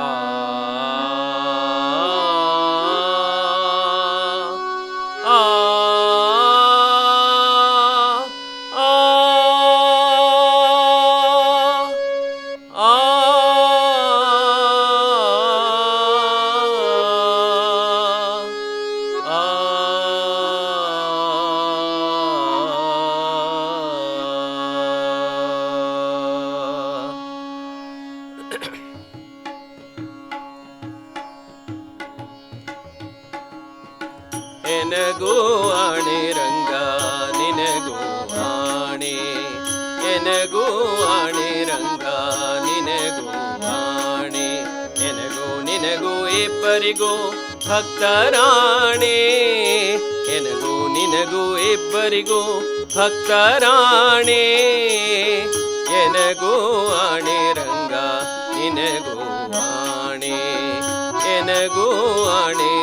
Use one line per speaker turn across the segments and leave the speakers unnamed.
Oh. ಎನಗೂ ಆಣೆ ರಂಗ, ನಿನಗೂ ಆಣೆ. ಎನಗೂ ಆಣೆ ರಂಗ, ನಿನಗೂ ಆಣೆ. ಎನಗೂ, ನಿನಗೂ ಇಬ್ಬರಿಗೂ ಭಕ್ತರಾಣೆ. ಎನಗೂ, ನಿನಗೂ ಇಬ್ಬರಿಗೂ ಭಕ್ತರಾಣೆ. ಎನಗೂ ಆಣೆ ರಂಗ, ನಿನಗೂ ಆಣೆ. ಎನಗೂ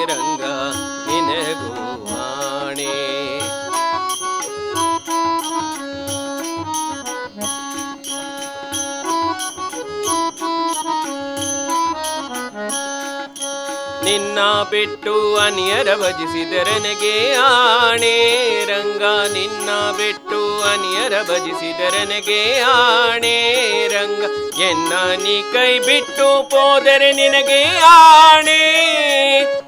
ರಂಗ ನಿನಗೂ ನಿನ್ನ ಬಿಟ್ಟು ಅನಿಯರ ಭಜಿಸಿದರನಗೆ ಆಣೆ. ರಂಗ, ನಿನ್ನ ಬಿಟ್ಟು ಅನಿಯರ ಭಜಿಸಿದರನಗೆ ಆಣೆ. ರಂಗ, ಎನ್ನ ನೀ ಕೈ ಬಿಟ್ಟು ಹೋದರೆ ನಿನಗೆ ಆಣೆ.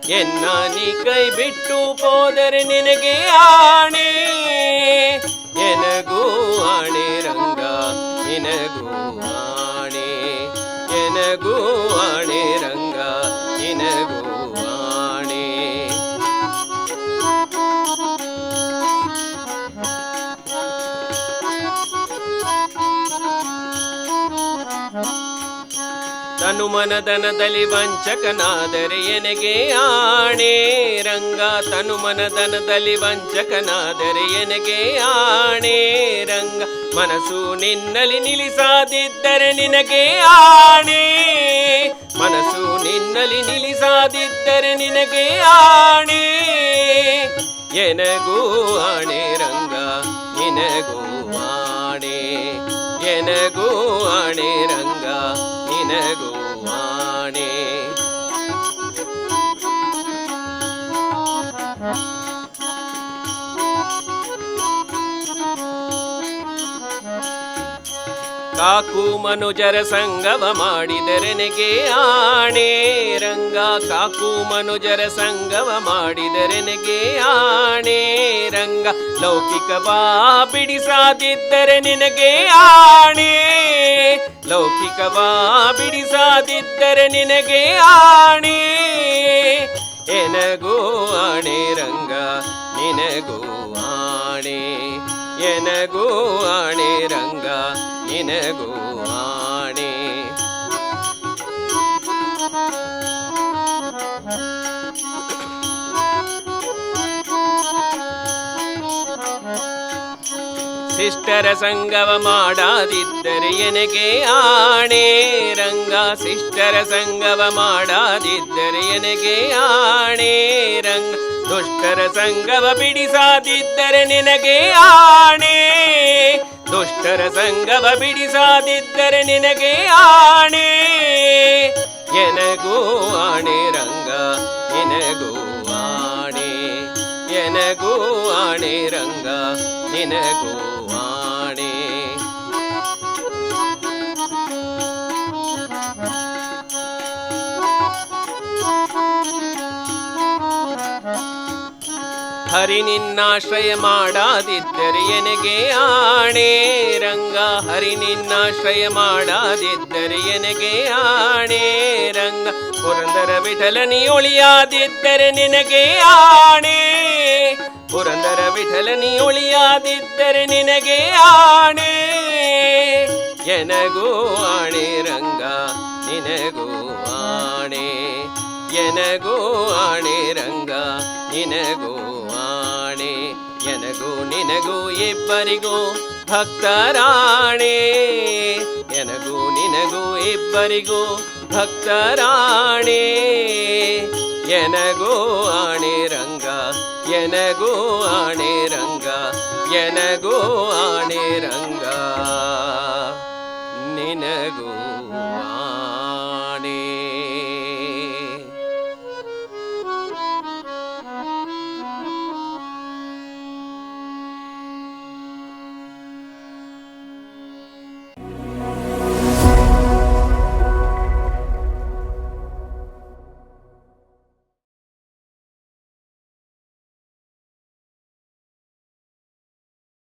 ಎನ್ನ ನೀ ಕೈ ಬಿಟ್ಟು ಹೋದರೆ ನಿನಗೆ ಆಣೆ. ತನು ಮನದನದಲ್ಲಿ ವಂಚಕನಾದರೆ ಎನಗೆ ಆಣೆ? ರಂಗ, ತನು ಮನದನದಲ್ಲಿ ವಂಚಕನಾದರೆ ಎನಗೆ ಆಣೆ? ರಂಗ, ಮನಸ್ಸು ನಿನ್ನಲಿ ನಿಲ್ಲಿಸಾದಿದ್ದರೆ ನಿನಗೆ ಆಣೆ? ಮನಸ್ಸು ನಿನ್ನಲಿ ನಿಲ್ಲಿಸಾದಿದ್ದರೆ ನಿನಗೆ ಆಣೆ? ಎನಗೂ ಆಣೆ, ರಂಗ, ನಿನಗೂ ಆಣೆ? ಎನಗೂ ಆಣೆ, ರಂಗ, ನಿನಗೂ ಕಾಕು ಮನುಜರ ಸಂಗವ ಮಾಡಿದರೆನೆಗೆ ಆಣೆ. ರಂಗ ಕಾಕು ಮನುಜರ ಸಂಗವ ಮಾಡಿದರೆನೆಗೆ ಆಣೆ. ರಂಗ ಲೌಕಿಕ ಬಾ ಬಿಡಿಸಾದಿದ್ದರೆ ನಿನಗೆ ಆಣೆ. ಲೌಕಿಕ ಬಾ ಬಿಡಿಸಾದಿದ್ದರೆ ನಿನಗೆ ಆಣೆ. ಎನಗೂ ಆಣೆ ರಂಗ, ನಿನಗೂ ಆಣೆ. ಎನಗೂ ಆಣೆ ರಂಗ ನಿನಗೂ ಆಣೆ ಶಿಷ್ಟರ ಸಂಗವ ಮಾಡಾದಿದ್ದರೆ ಎನಗೆ ಆಣೆ ರಂಗ ಶಿಷ್ಟರ ಸಂಗವ ಮಾಡಾದಿದ್ದರೆ ಎನಗೆ ಆಣೆ ರಂಗ ದುಷ್ಟರ ಸಂಗವ ಬಿಡಿಸಾದಿದ್ದರೆ ನಿನಗೆ ಆಣೆ. ದುಷ್ಟರ ಸಂಗವ ಬಿಡಿಸಾದಿದ್ದರೆ ನಿನಗೆ ಆಣೆ. ಎನಗೂ ಆಣೆ ರಂಗ, ನಿನಗೂ ಆಣೆ. ಎನಗೂ ಆಣೆ ರಂಗ, ನಿನಗೂ ಹರಿ ನಿನ್ನಾಶ್ರಯ ಮಾಡಾದಿದ್ದರೆ ಎನಗೆ ಆಣೆ? ರಂಗ ಹರಿ ನಿನ್ನಾಶ್ರಯ ಮಾಡಾದಿದ್ದರೆ ಎನಗೆ ಆಣೆ? ರಂಗ ಪುರಂದರ ವಿಠಲನಿ ಉಳಿಯಾದಿದ್ದರೆ ನಿನಗೆ ಆಣೆ? ಪುರಂದರ ವಿಠಲನಿ ಉಳಿಯಾದಿದ್ದರೆ ನಿನಗೆ ಆಣೆ? ಎನಗೂ ಆಣೆ ರಂಗ, ನಿನಗೂ ಆಣೆ. ಎನಗೂ ಆಣೆ ರಂಗ, ನಿನಗೂ ಎನಗೂ ನಿನಗೂ ಇಬ್ಬರಿಗೂ ಭಕ್ತರಾಣೆ. ಎನಗೂ ನಿನಗೂ ಇಬ್ಬರಿಗೂ ಭಕ್ತರಾಣೆ. ಎನಗೂ ಆಣೆ ರಂಗ, ಎನಗೂ ಆಣೆ ರಂಗ, ಎನಗೂ ಆಣೆ ರಂಗ. ನಿನಗೂ